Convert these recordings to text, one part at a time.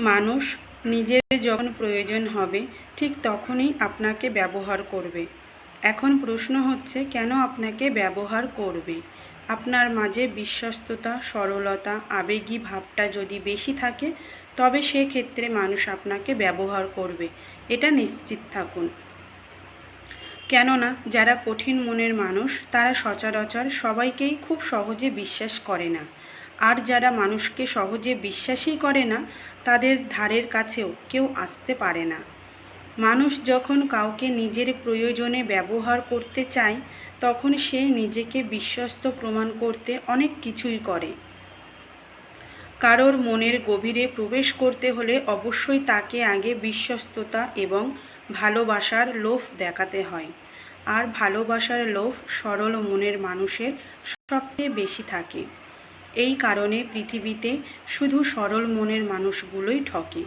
মানুষ নিজের যখন প্রয়োজন হবে, ঠিক তখনই আপনাকে ব্যবহার করবে। এখন প্রশ্ন হচ্ছে, কেন আপনাকে ব্যবহার করবে? আপনার মাঝে বিশ্বস্ততা, সরলতা, আবেগী ভাবটা যদি বেশি থাকে, তবে সেক্ষেত্রে মানুষ আপনাকে ব্যবহার করবে। এটা নিশ্চিত থাকুন। কেননা, যারা কঠিন মনের মানুষ, তারা সচরাচর সবাইকেই খুব সহজে বিশ্বাস করে না। আর যারা মানুষকে সহজে বিশ্বাসই করে না, তাদের ধারের কাছেও কেউ আসতে পারে না। মানুষ যখন কাউকে নিজের প্রয়োজনে ব্যবহার করতে চায়, তখন সে নিজেকে বিশ্বস্ত প্রমাণ করতে অনেক কিছুই করে। কারোর মনের গভীরে প্রবেশ করতে হলে অবশ্যই তাকে আগে বিশ্বস্ততা এবং ভালোবাসার লোভ দেখাতে হয়। আর ভালোবাসার লোভ সরল মনের মানুষের সবচেয়ে বেশি থাকে। এই কারণে পৃথিবীতে শুধু সরল মনের মানুষগুলোই ঠকে।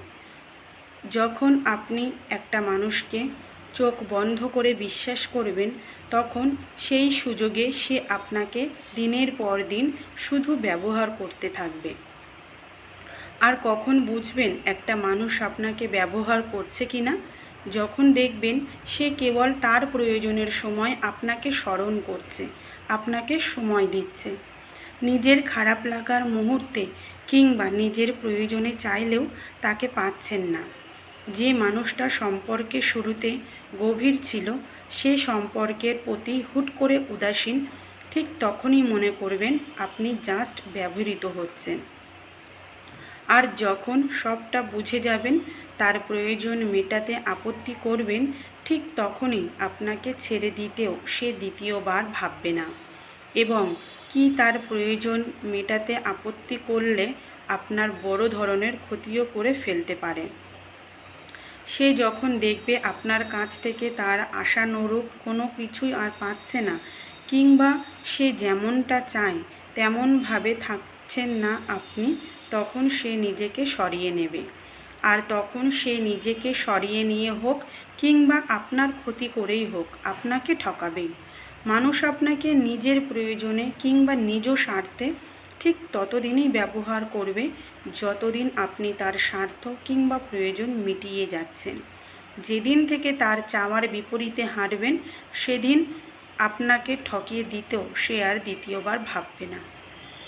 যখন আপনি একটা মানুষকে চোখ বন্ধ করে বিশ্বাস করবেন, তখন সেই সুযোগে সে আপনাকে দিনের পর দিন শুধু ব্যবহার করতে থাকবে। আর কখন বুঝবেন একটা মানুষ আপনাকে ব্যবহার করছে কি না যখন দেখবেন সে কেবল তার প্রয়োজনের সময় আপনাকে স্মরণ করছে, আপনাকে সময় দিচ্ছে। নিজের খারাপ লাগার মুহূর্তে কিংবা নিজের প্রয়োজনে চাইলেও তাকে পাচ্ছেন না। যে মানুষটা সম্পর্কে শুরুতে গভীর ছিল, সে সম্পর্কের প্রতি হুট করে উদাসীন, ঠিক তখনই মনে করবেন আপনি জাস্ট ব্যবহৃত হচ্ছেন। আর যখন সবটা বুঝে যাবেন, তার প্রয়োজন মেটাতে আপত্তি করবেন, ঠিক তখনই আপনাকে ছেড়ে দিতেও সে দ্বিতীয়বার ভাববে না। এবং কি তার প্রয়োজন মেটাতে আপত্তি করলে আপনার বড় ধরনের ক্ষতিও করে ফেলতে পারে। সে যখন দেখবে আপনার কাছ থেকে তার আশানুরূপ কোনো কিছুই আর পাচ্ছে না, কিংবা সে যেমনটা চায় তেমনভাবে থাকছেন না আপনি, তখন সে নিজেকে সরিয়ে নেবে। আর তখন সে নিজেকে সরিয়ে নিয়ে হোক, কিংবা আপনার ক্ষতি করেই হোক, আপনাকে ঠকাবেই মানুষ আপনাকে নিজের প্রয়োজনে কিংবা নিজ স্বার্থে ঠিক ততদিনই ব্যবহার করবে যতদিন আপনি তার স্বার্থ কিংবা প্রয়োজন মিটিয়ে যাচ্ছেন। যেদিন থেকে তার চাওয়ার বিপরীতে হাঁটবেন, সেদিন আপনাকে ঠকিয়ে দিতেও সে আর দ্বিতীয়বার ভাববে না।